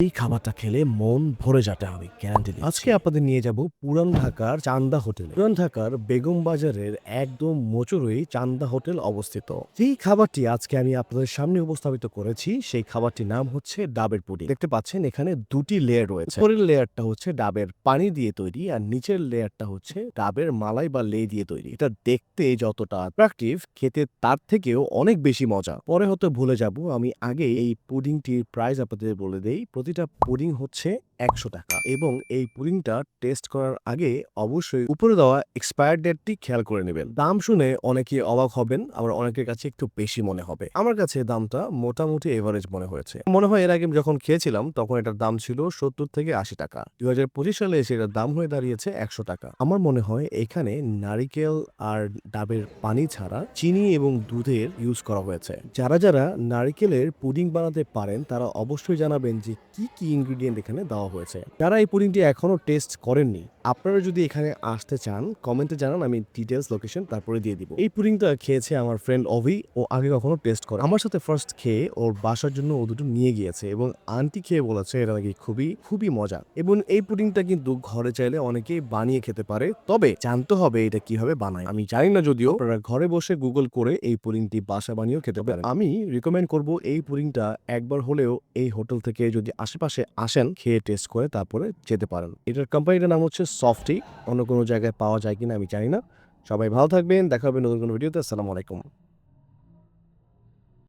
এই খাবারটা খেলে মন ভরে যাতে হবে গ্যারান্টি আজকে আপনাদের নিয়ে যাব পুরান ঢাকার চান্দা হোটেল। পুরান ঢাকার বেগম বাজারের একদম মোচরই চান্দা হোটেল অবস্থিত। এই খাবারটি আজকে আমি আপনাদের সামনে উপস্থাপিত করেছি, সেই খাবারটির নাম হচ্ছে ডাবের পুডিং। দেখতে পাচ্ছেন, এখানে দুটি লেয়ার রয়েছে। উপরের লেয়ারটা হচ্ছে ডাবের পানি দিয়ে তৈরি আর নিচের লেয়ারটা হচ্ছে ডাবের মালাই বা লে দিয়ে তৈরি। এটা দেখতে যতটা অ্যাট্রাকটিভ খেতে তার থেকেও অনেক বেশি মজা। পরে হয়তো ভুলে যাব, আমি আগে এই পুডিংটির প্রাইস আপনাদের বলে দেই। প্রতিটা পুডিং হচ্ছে একশো টাকা। এবং এই পুডিংটা টেস্ট করার আগে অবশ্যই উপরে দেওয়া এক্সপায়ার ডেটটি খেয়াল করে নেবেন। দাম শুনে অনেকে অবাক হবেন, আবার অনেকের কাছে একটু বেশি মনে হবে। আমার কাছে দামটা মোটামুটি এভারেজ মনে হয়েছে। মনে হয় এর আগে যখন খেয়েছিলাম, তখন এটার দাম ছিল সত্তর থেকে আশি টাকা। দুই হাজার পঁচিশ সালে এসে এটার দাম হয়ে দাঁড়িয়েছে একশো টাকা। আমার মনে হয় এখানে নারিকেল আর ডাবের পানি ছাড়া চিনি এবং দুধের ইউজ করা হয়েছে। যারা যারা নারিকেলের পুডিং বানাতে পারেন, তারা অবশ্যই জানাবেন যে কি কি ইনগ্রিডিয়েন্ট এখানে দেওয়া হয়েছে। যারা এই পুডিংটি এখনও টেস্ট করেননি আপনারা যদি এখানে আসতে চান কমেন্টে জানান, আমি ডিটেলস লোকেশন তারপরে দিয়ে দিব। এই পুডিংটা খেয়েছে আমার ফ্রেন্ড অভি, ও আগে কখনো টেস্ট করে। আমার সাথে ফার্স্ট খেয়ে, ওর বাসার জন্য ও দুটো নিয়ে গিয়েছে এবং আন্টি খেয়ে বলেছে, এটা নাকি খুবই খুবই মজা। এবং এই পুডিংটা কিন্তু ঘরে চাইলে অনেকেই বানিয়ে খেতে পারে। তবে জানতে হবে এটা কীভাবে বানায়। আমি জানি না যদিও আপনারা ঘরে বসে গুগল করে এই পুডিংটি বাসা বানিয়েও খেতে পারেন। আমি রিকমেন্ড করব এই পুডিংটা একবার হলেও এই হোটেল থেকে যদি আশেপাশে আসেন, খেয়ে টেস্ট করে তারপরে যেতে পারেন। এটার কোম্পানিটার নাম হচ্ছে সফটি অন্য কোনো জায়গায় পাওয়া যায় কিনা আমি জানি না। সবাই ভালো থাকবেন, দেখা হবে নতুন কোনো ভিডিওতে। আসসালামু আলাইকুম।